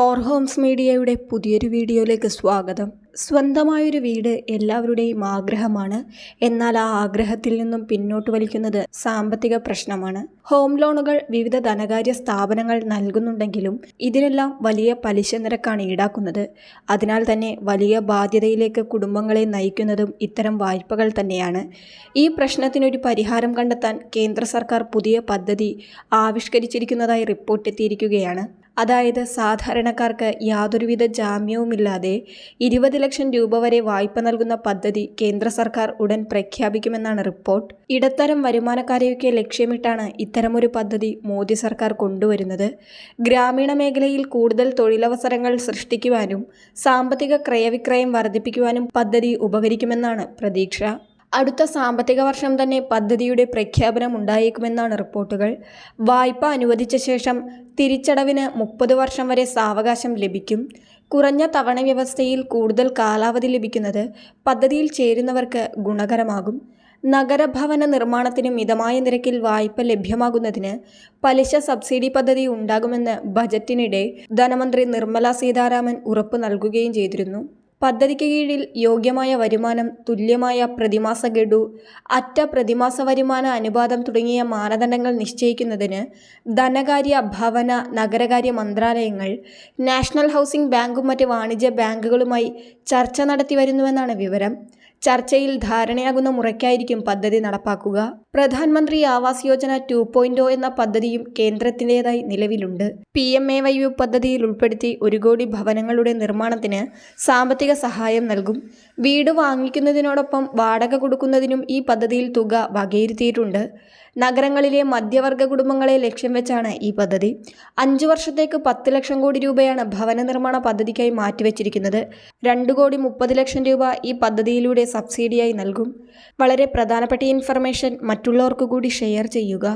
Four Holmes മീഡിയയുടെ പുതിയൊരു വീഡിയോയിലേക്ക് സ്വാഗതം. സ്വന്തമായൊരു വീട് എല്ലാവരുടെയും ആഗ്രഹമാണ്. എന്നാൽ ആ ആഗ്രഹത്തിൽ നിന്നും പിന്നോട്ട് വലിക്കുന്നത് സാമ്പത്തിക പ്രശ്നമാണ്. ഹോം ലോണുകൾ വിവിധ ധനകാര്യ സ്ഥാപനങ്ങൾ നൽകുന്നുണ്ടെങ്കിലും ഇതിനെല്ലാം വലിയ പലിശ നിരക്കാണ് ഈടാക്കുന്നത്. അതിനാൽ തന്നെ വലിയ ബാധ്യതയിലേക്ക് കുടുംബങ്ങളെ നയിക്കുന്നതും ഇത്തരം വായ്പകൾ തന്നെയാണ്. ഈ പ്രശ്നത്തിനൊരു പരിഹാരം കണ്ടെത്താൻ കേന്ദ്ര സർക്കാർ പുതിയ പദ്ധതി ആവിഷ്കരിച്ചിരിക്കുന്നതായി റിപ്പോർട്ട് എത്തിയിരിക്കുകയാണ്. അതായത് സാധാരണക്കാർക്ക് യാതൊരുവിധ ജാമ്യവുമില്ലാതെ ഇരുപത് ലക്ഷം രൂപ വരെ വായ്പ നൽകുന്ന പദ്ധതി കേന്ദ്ര സർക്കാർ ഉടൻ പ്രഖ്യാപിക്കുമെന്നാണ് റിപ്പോർട്ട്. ഇടത്തരം വരുമാനക്കാരെയൊക്കെ ലക്ഷ്യമിട്ടാണ് ഇത്തരമൊരു പദ്ധതി മോദി സർക്കാർ കൊണ്ടുവരുന്നത്. ഗ്രാമീണ മേഖലയിൽ കൂടുതൽ തൊഴിലവസരങ്ങൾ സൃഷ്ടിക്കുവാനും സാമ്പത്തിക ക്രയവിക്രയം വർദ്ധിപ്പിക്കുവാനും പദ്ധതി ഉപകരിക്കുമെന്നാണ് പ്രതീക്ഷ. അടുത്ത സാമ്പത്തിക വർഷം തന്നെ പദ്ധതിയുടെ പ്രഖ്യാപനം ഉണ്ടായേക്കുമെന്നാണ് റിപ്പോർട്ടുകൾ. വായ്പ അനുവദിച്ച ശേഷം തിരിച്ചടവിന് മുപ്പത് വർഷം വരെ സാവകാശം ലഭിക്കും. കുറഞ്ഞ തവണ വ്യവസ്ഥയിൽ കൂടുതൽ കാലാവധി ലഭിക്കുന്നത് പദ്ധതിയിൽ ചേരുന്നവർക്ക് ഗുണകരമാകും. നഗരഭവന നിർമ്മാണത്തിന് മിതമായ നിരക്കിൽ വായ്പ ലഭ്യമാകുന്നതിന് പലിശ സബ്സിഡി പദ്ധതി ഉണ്ടാകുമെന്ന് ബജറ്റിനിടെ ധനമന്ത്രി നിർമ്മല സീതാരാമൻ ഉറപ്പ് നൽകുകയും ചെയ്തിരുന്നു. പദ്ധതിക്ക് കീഴിൽ യോഗ്യമായ വരുമാനം തുല്യമായ പ്രതിമാസ ഗഡു അറ്റ പ്രതിമാസ വരുമാന അനുപാതം തുടങ്ങിയ മാനദണ്ഡങ്ങൾ നിശ്ചയിക്കുന്നതിന് ധനകാര്യ ഭവന നഗരകാര്യ മന്ത്രാലയങ്ങൾ നാഷണൽ ഹൗസിംഗ് ബാങ്കും മറ്റ് വാണിജ്യ ബാങ്കുകളുമായി ചർച്ച നടത്തി വരുന്നുവെന്നാണ് വിവരം. ചർച്ചയിൽ ധാരണയാകുന്ന മുറയ്ക്കായിരിക്കും പദ്ധതി നടപ്പാക്കുക. പ്രധാനമന്ത്രി ആവാസ് യോജന ടു പോയിന്റ് എന്ന പദ്ധതിയും കേന്ദ്രത്തിന്റെതായി നിലവിലുണ്ട്. P M A Y U പദ്ധതിയിൽ ഉൾപ്പെടുത്തി ഒരു കോടി ഭവനങ്ങളുടെ നിർമ്മാണത്തിന് സാമ്പത്തിക സഹായം നൽകും. വീട് വാങ്ങിക്കുന്നതിനോടൊപ്പം വാടക കൊടുക്കുന്നതിനും ഈ പദ്ധതിയിൽ തുക വകയിരുത്തിയിട്ടുണ്ട്. നഗരങ്ങളിലെ മധ്യവർഗ കുടുംബങ്ങളെ ലക്ഷ്യം വെച്ചാണ് ഈ പദ്ധതി. അഞ്ചു വർഷത്തേക്ക് പത്ത് ലക്ഷം കോടി രൂപയാണ് ഭവന നിർമ്മാണ പദ്ധതിക്കായി മാറ്റിവെച്ചിരിക്കുന്നത്. രണ്ട് കോടി മുപ്പത് ലക്ഷം രൂപ ഈ പദ്ധതിയിലൂടെ സബ്സിഡിയായി നൽകും. വളരെ പ്രധാനപ്പെട്ട ഇൻഫർമേഷൻ മറ്റുള്ളവർക്ക് കൂടി ഷെയർ ചെയ്യുക.